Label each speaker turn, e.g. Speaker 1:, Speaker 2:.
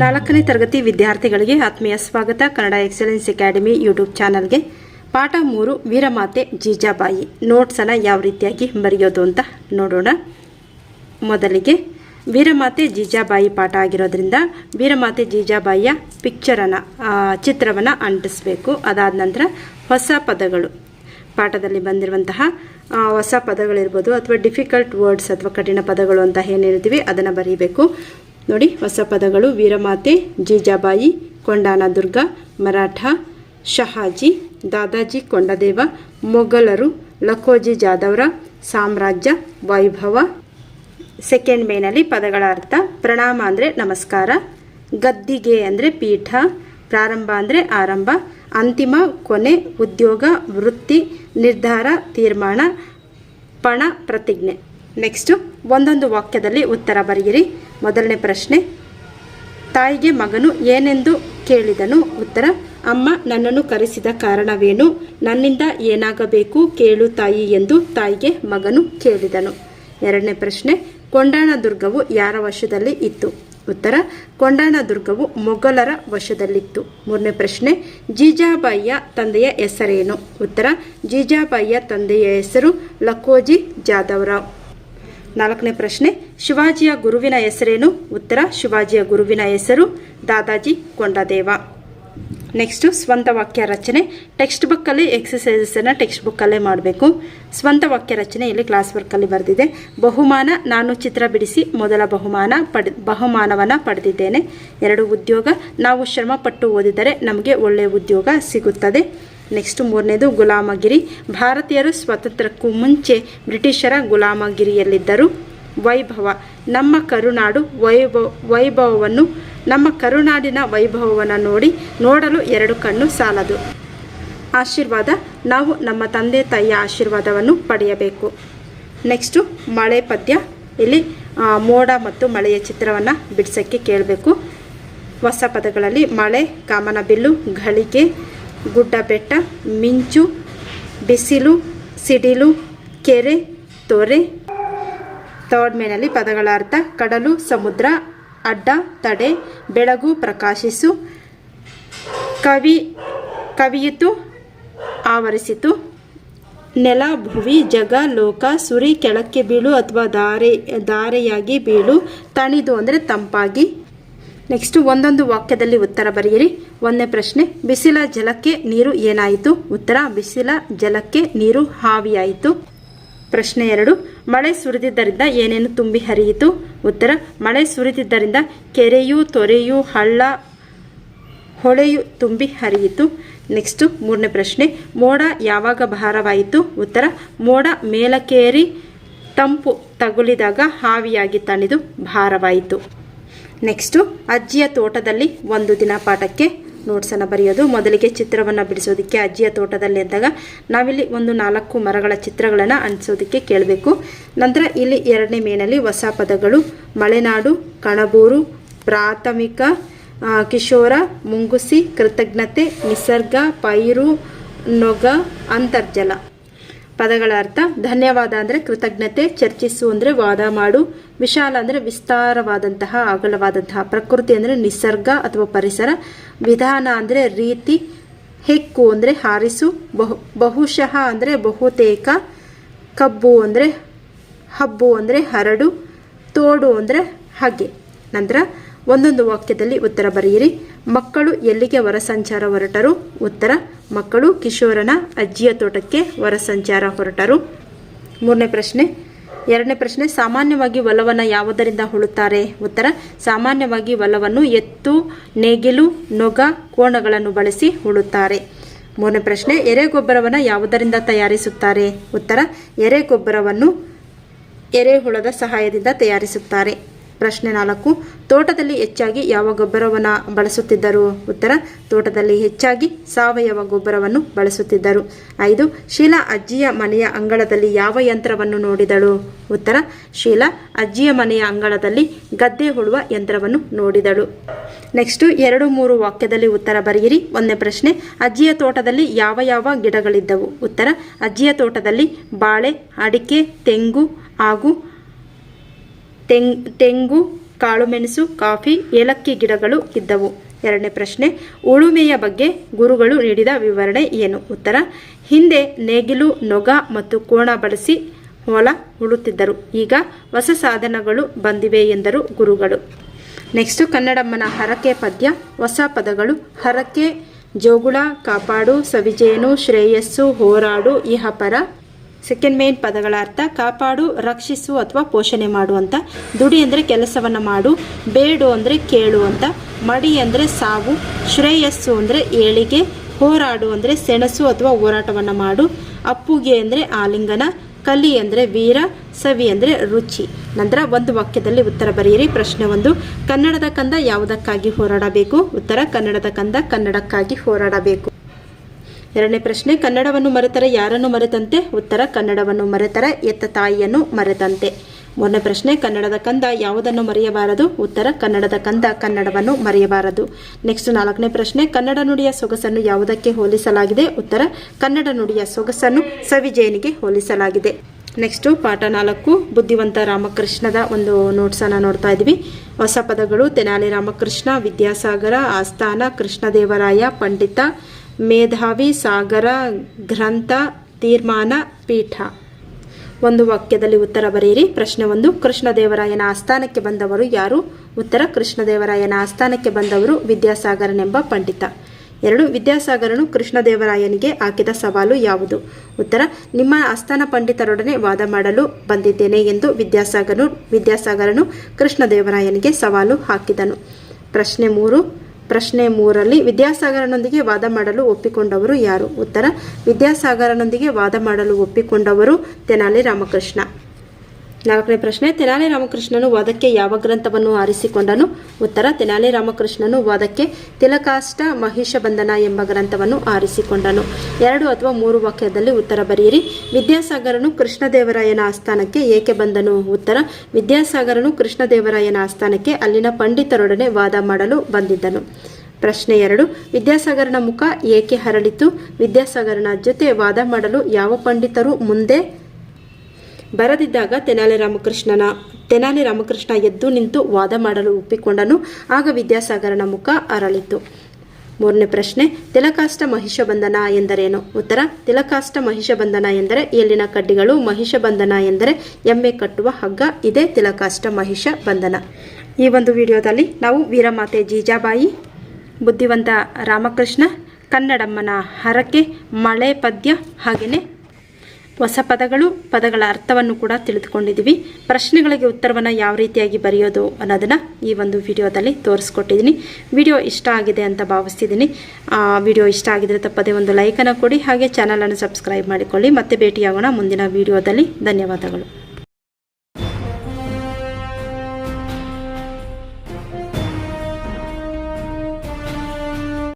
Speaker 1: ನಾಲ್ಕನೇ ತರಗತಿ ವಿದ್ಯಾರ್ಥಿಗಳಿಗೆ ಆತ್ಮೀಯ ಸ್ವಾಗತ. ಕನ್ನಡ ಎಕ್ಸಲೆನ್ಸ್ ಅಕಾಡೆಮಿ ಯೂಟ್ಯೂಬ್ ಚಾನಲ್ಗೆ ಪಾಠ ಮೂರು, ವೀರಮಾತೆ ಜೀಜಾಬಾಯಿ. ನೋಟ್ಸನ್ನು ಯಾವ ರೀತಿಯಾಗಿ ಬರೆಯೋದು ಅಂತ ನೋಡೋಣ. ಮೊದಲಿಗೆ ವೀರಮಾತೆ ಜೀಜಾಬಾಯಿ ಪಾಠ ಆಗಿರೋದ್ರಿಂದ ವೀರಮಾತೆ ಜೀಜಾಬಾಯಿಯ ಪಿಕ್ಚರನ್ನು ಚಿತ್ರವನ್ನು ಅಂಟಿಸಬೇಕು. ಅದಾದ ನಂತರ ಹೊಸ ಪದಗಳು. ಪಾಠದಲ್ಲಿ ಬಂದಿರುವಂತಹ ಹೊಸ ಪದಗಳಿರ್ಬೋದು ಅಥವಾ ಡಿಫಿಕಲ್ಟ್ ವರ್ಡ್ಸ್ ಅಥವಾ ಕಠಿಣ ಪದಗಳು ಅಂತ ಏನು ಹೇಳ್ತೀವಿ, ಅದನ್ನು ಬರೀಬೇಕು. ನೋಡಿ, ಹೊಸ ಪದಗಳು ವೀರಮಾತೆ, ಜೀಜಾಬಾಯಿ ಕೊಂಡಾನ ದುರ್ಗ ಮರಾಠ, ಶಹಾಜಿ, ದಾದಾಜಿ, ಕೊಂಡದೇವ, ಮೊಘಲರು ಲಖೋಜಿ ಜಾಧವ್ರ, ಸಾಮ್ರಾಜ್ಯ, ವೈಭವ. ಸೆಕೆಂಡ್ ಮೇನಲ್ಲಿ ಪದಗಳ ಅರ್ಥ ಪ್ರಣಾಮ ಅಂದರೆ ನಮಸ್ಕಾರ, ಗದ್ದಿಗೆ ಅಂದರೆ ಪೀಠ, ಪ್ರಾರಂಭ ಅಂದರೆ ಆರಂಭ, ಅಂತಿಮ ಕೊನೆ ಉದ್ಯೋಗ, ವೃತ್ತಿ, ನಿರ್ಧಾರ, ತೀರ್ಮಾನ, ಪಣ, ಪ್ರತಿಜ್ಞೆ. ನೆಕ್ಸ್ಟು ಒಂದೊಂದು ವಾಕ್ಯದಲ್ಲಿ ಉತ್ತರ ಬರೆಯಿರಿ. ಮೊದಲನೇ ಪ್ರಶ್ನೆ, ತಾಯಿಗೆ ಮಗನು ಏನೆಂದು ಕೇಳಿದನು? ಉತ್ತರ, ಅಮ್ಮ, ನನ್ನನ್ನು ಕರೆಸಿದ ಕಾರಣವೇನು? ನನ್ನಿಂದ ಏನಾಗಬೇಕು ಕೇಳು ತಾಯಿ ಎಂದು ತಾಯಿಗೆ ಮಗನು ಕೇಳಿದನು. ಎರಡನೇ ಪ್ರಶ್ನೆ, ಕೊಂಡಾಣ ದುರ್ಗವು ಯಾರ ವಶದಲ್ಲಿ ಇತ್ತು? ಉತ್ತರ, ಕೊಂಡಾಣ ದುರ್ಗವು ಮೊಘಲರ ವಶದಲ್ಲಿತ್ತು. ಮೂರನೇ ಪ್ರಶ್ನೆ, ಜೀಜಾಬಾಯಿಯ ತಂದೆಯ ಹೆಸರೇನು? ಉತ್ತರ, ಜೀಜಾಬಾಯಿಯ ತಂದೆಯ ಹೆಸರು ಲಕೋಜಿ ಜಾದವ್ರಾವ್ ನಾಲ್ಕನೇ ಪ್ರಶ್ನೆ, ಶಿವಾಜಿಯ ಗುರುವಿನ ಹೆಸರೇನು? ಉತ್ತರ, ಶಿವಾಜಿಯ ಗುರುವಿನ ಹೆಸರು ದಾದಾಜಿ ಕೊಂಡದೇವ. ನೆಕ್ಸ್ಟು ಸ್ವಂತ ವಾಕ್ಯ ರಚನೆ. ಟೆಕ್ಸ್ಟ್ ಬುಕ್ಕಲ್ಲಿ ಎಕ್ಸಸೈಸನ್ನು ಟೆಕ್ಸ್ಟ್ ಬುಕ್ಕಲ್ಲೇ ಮಾಡಬೇಕು. ಸ್ವಂತ ವಾಕ್ಯ ರಚನೆ ಇಲ್ಲಿ ಕ್ಲಾಸ್ ವರ್ಕಲ್ಲಿ ಬರೆದಿದೆ. ಬಹುಮಾನ, ನಾನು ಚಿತ್ರ ಬಿಡಿಸಿ ಮೊದಲ ಬಹುಮಾನ ಪಡೆ, ಬಹುಮಾನವನ್ನು ಪಡೆದಿದ್ದೇನೆ. ಎರಡು ಉದ್ಯೋಗ, ನಾವು ಶ್ರಮಪಟ್ಟು ಓದಿದರೆ ನಮಗೆ ಒಳ್ಳೆಯ ಉದ್ಯೋಗ ಸಿಗುತ್ತದೆ. ನೆಕ್ಸ್ಟ್ ಮೂರನೇದು ಗುಲಾಮಗಿರಿ. ಭಾರತೀಯರು ಸ್ವಾತಂತ್ರ್ಯಕ್ಕೂ ಮುಂಚೆ ಬ್ರಿಟಿಷರ ಗುಲಾಮಗಿರಿಯಲ್ಲಿದ್ದರು. ವೈಭವ. ನಮ್ಮ ಕರುನಾಡು ವೈಭವ, ವೈಭವವನ್ನು, ನಮ್ಮ ಕರುನಾಡಿನ ವೈಭವವನ್ನು ನೋಡಿ ನೋಡಲು ಎರಡು ಕಣ್ಣು ಸಾಲದು. ಆಶೀರ್ವಾದ. ನಾವು ನಮ್ಮ ತಂದೆ ತಾಯಿಯ ಆಶೀರ್ವಾದವನ್ನು ಪಡೆಯಬೇಕು. ನೆಕ್ಸ್ಟು ಮಳೆ ಪದ್ಯ. ಇಲ್ಲಿ ಮೋಡ ಮತ್ತು ಮಳೆಯ ಚಿತ್ರವನ್ನು ಬಿಡಿಸೋಕ್ಕೆ ಕೇಳಬೇಕು. ಹೊಸ ಪದಗಳಲ್ಲಿ ಮಳೆ, ಕಾಮನಬಿಲ್ಲು, ಘಳಿಗೆ ಗುಡ್ಡ ಬೆಟ್ಟ ಮಿಂಚು, ಬಿಸಿಲು, ಸಿಡಿಲು, ಕೆರೆ, ತೊರೆ. ಥರ್ಡ್ ಮೇನಲ್ಲಿ ಪದಗಳ ಅರ್ಥ ಕಡಲು, ಸಮುದ್ರ, ಅಡ್ಡ, ತಡೆ, ಬೆಳಗು, ಪ್ರಕಾಶಿಸು. ಕವಿ, ಕವಿಯಿತು, ಆವರಿಸಿತು. ನೆಲ, ಭುವಿ, ಜಗ, ಲೋಕ, ಸುರಿ, ಕೆಳಕ್ಕೆ ಬೀಳು ಅಥವಾ ದಾರೆ, ದಾರೆಯಾಗಿ ಬೀಳು. ತಣಿದು ಅಂದರೆ ತಂಪಾಗಿ. ನೆಕ್ಸ್ಟ್ ಒಂದೊಂದು ವಾಕ್ಯದಲ್ಲಿ ಉತ್ತರ ಬರೆಯಿರಿ. ಒಂದನೇ ಪ್ರಶ್ನೆ, ಬಿಸಿಲ ಜಲಕ್ಕೆ ನೀರು ಏನಾಯಿತು? ಉತ್ತರ, ಬಿಸಿಲ ಜಲಕ್ಕೆ ನೀರು ಹಾವಿಯಾಯಿತು. ಪ್ರಶ್ನೆ ಎರಡು, ಮಳೆ ಸುರಿದಿದ್ದರಿಂದ ಏನೇನು ತುಂಬಿ ಹರಿಯಿತು? ಉತ್ತರ, ಮಳೆ ಸುರಿದಿದ್ದರಿಂದ ಕೆರೆಯು, ತೊರೆಯು, ಹಳ್ಳ, ಹೊಳೆಯು ತುಂಬಿ ಹರಿಯಿತು. ನೆಕ್ಸ್ಟು ಮೂರನೇ ಪ್ರಶ್ನೆ, ಮೋಡ ಯಾವಾಗ ಭಾರವಾಯಿತು? ಉತ್ತರ, ಮೋಡ ಮೇಲಕ್ಕೇರಿ ತಂಪು ತಗುಲಿದಾಗ ಹಾವಿಯಾಗಿ ತಣಿದು ಭಾರವಾಯಿತು. ನೆಕ್ಸ್ಟು ಅಜ್ಜಿಯ ತೋಟದಲ್ಲಿ ಒಂದು ದಿನ ಪಾಠಕ್ಕೆ ನೋಟ್ಸನ್ನು ಬರೆಯೋದು. ಮೊದಲಿಗೆ ಚಿತ್ರವನ್ನು ಬಿಡಿಸೋದಕ್ಕೆ ಅಜ್ಜಿಯ ತೋಟದಲ್ಲಿ ಇದ್ದಾಗ ನಾವಿಲ್ಲಿ ಒಂದು ನಾಲ್ಕು ಮರಗಳ ಚಿತ್ರಗಳನ್ನು ಅಂಟಿಸೋದಕ್ಕೆ ಕೇಳಬೇಕು. ನಂತರ ಇಲ್ಲಿ ಎರಡನೇ ಮೇನಲ್ಲಿ ಹೊಸ ಪದಗಳು ಮಲೆನಾಡು, ಕಣಬೂರು, ಪ್ರಾಥಮಿಕ ಕಿಶೋರ, ಮುಂಗುಸಿ, ಕೃತಜ್ಞತೆ, ನಿಸರ್ಗ, ಪೈರು, ನೊಗ, ಅಂತರ್ಜಲ. ಪದಗಳ ಅರ್ಥ, ಧನ್ಯವಾದ ಅಂದರೆ ಕೃತಜ್ಞತೆ, ಚರ್ಚಿಸು ಅಂದರೆ ವಾದ ಮಾಡು, ವಿಶಾಲ ಅಂದರೆ ವಿಸ್ತಾರವಾದಂತಹ, ಅಗಲವಾದಂತಹ ಪ್ರಕೃತಿ ಅಂದರೆ ನಿಸರ್ಗ ಅಥವಾ ಪರಿಸರ, ವಿಧಾನ ಅಂದರೆ ರೀತಿ, ಹೆಕ್ಕು ಅಂದರೆ ಹಾರಿಸು, ಬಹು, ಬಹುಶಃ ಅಂದರೆ ಬಹುತೇಕ, ಕಬ್ಬು ಅಂದರೆ ಹಬ್ಬು ಅಂದರೆ ಹರಡು, ತೋಡು ಅಂದರೆ ಹಗೆ. ನಂತರ ಒಂದೊಂದು ವಾಕ್ಯದಲ್ಲಿ ಉತ್ತರ ಬರೆಯಿರಿ. ಮಕ್ಕಳು ಎಲ್ಲಿಗೆ ವರಸಂಚಾರ ಸಂಚಾರ ಹೊರಟರು? ಉತ್ತರ, ಮಕ್ಕಳು ಕಿಶೋರನ ಅಜ್ಜಿಯ ತೋಟಕ್ಕೆ ವರಸಂಚಾರ ಸಂಚಾರ ಹೊರಟರು. ಮೂರನೇ ಪ್ರಶ್ನೆ. ಎರಡನೇ ಪ್ರಶ್ನೆ, ಸಾಮಾನ್ಯವಾಗಿ ಒಲವನ್ನು ಯಾವುದರಿಂದ ಹುಳುತ್ತಾರೆ? ಉತ್ತರ, ಸಾಮಾನ್ಯವಾಗಿ ಒಲವನ್ನು ಎತ್ತು, ನೇಗಿಲು, ನೊಗ, ಕೋಣಗಳನ್ನು ಬಳಸಿ ಹುಳುತ್ತಾರೆ. ಮೂರನೇ ಪ್ರಶ್ನೆ ಎರೆಗೊಬ್ಬರವನ್ನು ಯಾವುದರಿಂದ ತಯಾರಿಸುತ್ತಾರೆ? ಉತ್ತರ ಎರೆಗೊಬ್ಬರವನ್ನು ಎರೆಹುಳದ ಸಹಾಯದಿಂದ ತಯಾರಿಸುತ್ತಾರೆ. ಪ್ರಶ್ನೆ ನಾಲ್ಕು, ತೋಟದಲ್ಲಿ ಹೆಚ್ಚಾಗಿ ಯಾವ ಗೊಬ್ಬರವನ್ನು ಬಳಸುತ್ತಿದ್ದರು? ಉತ್ತರ, ತೋಟದಲ್ಲಿ ಹೆಚ್ಚಾಗಿ ಸಾವಯವ ಗೊಬ್ಬರವನ್ನು ಬಳಸುತ್ತಿದ್ದರು. ಐದು, ಶೀಲಾ ಅಜ್ಜಿಯ ಮನೆಯ ಅಂಗಳದಲ್ಲಿ ಯಾವ ಯಂತ್ರವನ್ನು ನೋಡಿದಳು? ಉತ್ತರ, ಶೀಲಾ ಅಜ್ಜಿಯ ಮನೆಯ ಅಂಗಳದಲ್ಲಿ ಗದ್ದೆ ಹೊಳುವ ಯಂತ್ರವನ್ನು ನೋಡಿದಳು. ನೆಕ್ಸ್ಟು, ಎರಡು ಮೂರು ವಾಕ್ಯದಲ್ಲಿ ಉತ್ತರ ಬರೆಯಿರಿ. ಒಂದನೇ ಪ್ರಶ್ನೆ, ಅಜ್ಜಿಯ ತೋಟದಲ್ಲಿ ಯಾವ ಯಾವ ಗಿಡಗಳಿದ್ದವು? ಉತ್ತರ, ಅಜ್ಜಿಯ ತೋಟದಲ್ಲಿ ಬಾಳೆ, ಅಡಿಕೆ, ತೆಂಗು ಹಾಗೂ ತೆಂಗ್, ತೆಂಗು ಕಾಳುಮೆಣಸು ಕಾಫಿ, ಏಲಕ್ಕಿ ಗಿಡಗಳು ಇದ್ದವು. ಎರಡನೇ ಪ್ರಶ್ನೆ, ಉಳುಮೆಯ ಬಗ್ಗೆ ಗುರುಗಳು ನೀಡಿದ ವಿವರಣೆ ಏನು? ಉತ್ತರ, ಹಿಂದೆ ನೇಗಿಲು, ನೊಗ ಮತ್ತು ಕೋಣ ಬಳಸಿ ಹೊಲ ಉಳುತ್ತಿದ್ದರು. ಈಗ ಹೊಸ ಸಾಧನಗಳು ಬಂದಿವೆ ಎಂದರು ಗುರುಗಳು. ನೆಕ್ಸ್ಟು ಕನ್ನಡಮ್ಮನ ಹರಕೆ ಪದ್ಯ, ಹೊಸ ಪದಗಳು, ಹರಕೆ, ಜೋಗುಳ, ಕಾಪಾಡು, ಸವಿಜೇನು, ಶ್ರೇಯಸ್ಸು, ಹೋರಾಡು, ಇಹಪರ ಸೆಕೆಂಡ್ ಮೇನ್ ಪದಗಳ ಅರ್ಥ ಕಾಪಾಡು, ರಕ್ಷಿಸು ಅಥವಾ ಪೋಷಣೆ ಮಾಡು ಅಂತ. ದುಡಿ ಅಂದರೆ ಕೆಲಸವನ್ನು ಮಾಡು, ಬೇಡು ಅಂದರೆ ಕೇಳು ಅಂತ. ಮಡಿ ಅಂದರೆ ಸಾವು, ಶ್ರೇಯಸ್ಸು ಅಂದರೆ ಏಳಿಗೆ. ಹೋರಾಡು ಅಂದರೆ ಸೆಣಸು ಅಥವಾ ಹೋರಾಟವನ್ನು ಮಾಡು. ಅಪ್ಪುಗೆ ಅಂದರೆ ಆಲಿಂಗನ, ಕಲಿ ಅಂದರೆ ವೀರ, ಸವಿ ಅಂದರೆ ರುಚಿ. ನಂತರ ಒಂದು ವಾಕ್ಯದಲ್ಲಿ ಉತ್ತರ ಬರೆಯಿರಿ. ಪ್ರಶ್ನೆ ಒಂದು, ಕನ್ನಡದ ಕಂದ ಯಾವುದಕ್ಕಾಗಿ ಹೋರಾಡಬೇಕು? ಉತ್ತರ, ಕನ್ನಡದ ಕಂದ ಕನ್ನಡಕ್ಕಾಗಿ ಹೋರಾಡಬೇಕು. ಎರಡನೇ ಪ್ರಶ್ನೆ, ಕನ್ನಡವನ್ನು ಮರೆತರೆ ಯಾರನ್ನು ಮರೆತಂತೆ? ಉತ್ತರ, ಕನ್ನಡವನ್ನು ಮರೆತರೆ ಎತ್ತ ತಾಯಿಯನ್ನು ಮರೆತಂತೆ. ಮೂರನೇ ಪ್ರಶ್ನೆ, ಕನ್ನಡದ ಕಂದ ಯಾವುದನ್ನು ಮರೆಯಬಾರದು? ಉತ್ತರ, ಕನ್ನಡದ ಕಂದ ಕನ್ನಡವನ್ನು ಮರೆಯಬಾರದು. ನೆಕ್ಸ್ಟ್ ನಾಲ್ಕನೇ ಪ್ರಶ್ನೆ, ಕನ್ನಡ ನುಡಿಯ ಸೊಗಸನ್ನು ಯಾವುದಕ್ಕೆ ಹೋಲಿಸಲಾಗಿದೆ? ಉತ್ತರ, ಕನ್ನಡ ನುಡಿಯ ಸೊಗಸನ್ನು ಸವಿಜಯನಿಗೆ ಹೋಲಿಸಲಾಗಿದೆ. ನೆಕ್ಸ್ಟು ಪಾಠ ನಾಲ್ಕು, ಬುದ್ಧಿವಂತ ರಾಮಕೃಷ್ಣದ ಒಂದು ನೋಟ್ಸನ್ನು ನೋಡ್ತಾ ಇದ್ವಿ. ಹೊಸ ಪದಗಳು, ತೆನಾಲಿ ರಾಮಕೃಷ್ಣ, ವಿದ್ಯಾಸಾಗರ, ಆಸ್ಥಾನ, ಕೃಷ್ಣದೇವರಾಯ, ಪಂಡಿತ ಮೇಧಾವಿ ಸಾಗರ ಗ್ರಂಥ ತೀರ್ಮಾನ ಪೀಠ. ಒಂದು ವಾಕ್ಯದಲ್ಲಿ ಉತ್ತರ ಬರೆಯಿರಿ. ಪ್ರಶ್ನೆ ಒಂದು. ಕೃಷ್ಣದೇವರಾಯನ ಆಸ್ಥಾನಕ್ಕೆ ಬಂದವರು ಯಾರು? ಉತ್ತರ, ಕೃಷ್ಣದೇವರಾಯನ ಆಸ್ಥಾನಕ್ಕೆ ಬಂದವರು ವಿದ್ಯಾಸಾಗರನೆಂಬ ಪಂಡಿತ. ಎರಡು. ವಿದ್ಯಾಸಾಗರನು ಕೃಷ್ಣದೇವರಾಯನಿಗೆ ಹಾಕಿದ ಸವಾಲು ಯಾವುದು? ಉತ್ತರ, ನಿಮ್ಮ ಆಸ್ಥಾನ ಪಂಡಿತರೊಡನೆ ವಾದ ಮಾಡಲು ಬಂದಿದ್ದೇನೆ ಎಂದು ವಿದ್ಯಾಸಾಗರನು ವಿದ್ಯಾಸಾಗರನು ಕೃಷ್ಣದೇವರಾಯನಿಗೆ ಸವಾಲು ಹಾಕಿದನು. ಪ್ರಶ್ನೆ ಮೂರು. ಪ್ರಶ್ನೆ ಮೂರಲ್ಲಿ ವಿದ್ಯಾಸಾಗರನೊಂದಿಗೆ ವಾದ ಮಾಡಲು ಒಪ್ಪಿಕೊಂಡವರು ಯಾರು? ಉತ್ತರ ವಿದ್ಯಾಸಾಗರನೊಂದಿಗೆ ವಾದ ಮಾಡಲು ಒಪ್ಪಿಕೊಂಡವರು ತೆನಾಲಿ ರಾಮಕೃಷ್ಣ. ನಾಲ್ಕನೇ ಪ್ರಶ್ನೆ, ತೆನಾಲಿ ರಾಮಕೃಷ್ಣನು ವಾದಕ್ಕೆ ಯಾವ ಗ್ರಂಥವನ್ನು ಆರಿಸಿಕೊಂಡನು? ಉತ್ತರ, ತೆನಾಲಿ ರಾಮಕೃಷ್ಣನು ವಾದಕ್ಕೆ ತಿಲಕಾಷ್ಟ ಮಹಿಷ ಬಂಧನ ಎಂಬ ಗ್ರಂಥವನ್ನು ಆರಿಸಿಕೊಂಡನು. ಎರಡು ಅಥವಾ ಮೂರು ವಾಕ್ಯದಲ್ಲಿ ಉತ್ತರ ಬರೆಯಿರಿ. ವಿದ್ಯಾಸಾಗರನು ಕೃಷ್ಣದೇವರಾಯನ ಆಸ್ಥಾನಕ್ಕೆ ಏಕೆ ಬಂದನು? ಉತ್ತರ, ವಿದ್ಯಾಸಾಗರನು ಕೃಷ್ಣದೇವರಾಯನ ಆಸ್ಥಾನಕ್ಕೆ ಅಲ್ಲಿನ ಪಂಡಿತರೊಡನೆ ವಾದ ಮಾಡಲು ಬಂದಿದ್ದನು. ಪ್ರಶ್ನೆ ಎರಡು, ವಿದ್ಯಾಸಾಗರನ ಮುಖ ಏಕೆ ಹರಡಿತು ವಿದ್ಯಾಸಾಗರನ ಜೊತೆ ವಾದ ಮಾಡಲು ಯಾವ ಪಂಡಿತರು ಮುಂದೆ ಬರದಿದ್ದಾಗ ತೆನಾಲಿ ರಾಮಕೃಷ್ಣನ, ತೆನಾಲಿ ರಾಮಕೃಷ್ಣ ಎದ್ದು ನಿಂತು ವಾದ ಮಾಡಲು ಒಪ್ಪಿಕೊಂಡನು. ಆಗ ವಿದ್ಯಾಸಾಗರನ ಮುಖ ಅರಳಿತು. ಮೂರನೇ ಪ್ರಶ್ನೆ, ತಿಲಕಾಷ್ಟ ಮಹಿಷ ಬಂಧನ ಎಂದರೇನು? ಉತ್ತರ, ತಿಲಕಾಷ್ಟ ಮಹಿಷ ಬಂಧನ ಎಂದರೆ ಎಲ್ಲಿನ ಕಡ್ಡಿಗಳು? ಮಹಿಷ ಬಂಧನ ಎಂದರೆ ಎಮ್ಮೆ ಕಟ್ಟುವ ಹಗ್ಗ, ಇದೇ ತಿಲಕಾಷ್ಟ ಮಹಿಷ ಬಂಧನ ಈ ಒಂದು ವಿಡಿಯೋದಲ್ಲಿ ನಾವು ವೀರಮಾತೆ ಜೀಜಾಬಾಯಿ, ಬುದ್ಧಿವಂತ ರಾಮಕೃಷ್ಣ, ಕನ್ನಡಮ್ಮನ ಹರಕೆ, ಮಳೆ ಪದ್ಯ ಹಾಗೆಯೇ ಹೊಸ ಪದಗಳು, ಪದಗಳ ಅರ್ಥವನ್ನು ಕೂಡ ತಿಳಿದುಕೊಂಡಿದ್ದೀವಿ. ಪ್ರಶ್ನೆಗಳಿಗೆ ಉತ್ತರವನ್ನು ಯಾವ ರೀತಿಯಾಗಿ ಬರೆಯೋದು ಅನ್ನೋದನ್ನು ಈ ಒಂದು ವಿಡಿಯೋದಲ್ಲಿ ತೋರಿಸ್ಕೊಟ್ಟಿದ್ದೀನಿ. ವಿಡಿಯೋ ಇಷ್ಟ ಆಗಿದೆ ಅಂತ ಭಾವಿಸ್ತಿದ್ದೀನಿ. ವಿಡಿಯೋ ಇಷ್ಟ ಆಗಿದ್ರೆ ತಪ್ಪದೇ ಒಂದು ಲೈಕನ್ನು ಕೊಡಿ, ಹಾಗೆ ಚಾನಲನ್ನು ಸಬ್ಸ್ಕ್ರೈಬ್ ಮಾಡಿಕೊಳ್ಳಿ. ಮತ್ತೆ ಭೇಟಿಯಾಗೋಣ ಮುಂದಿನ ವಿಡಿಯೋದಲ್ಲಿ. ಧನ್ಯವಾದಗಳು.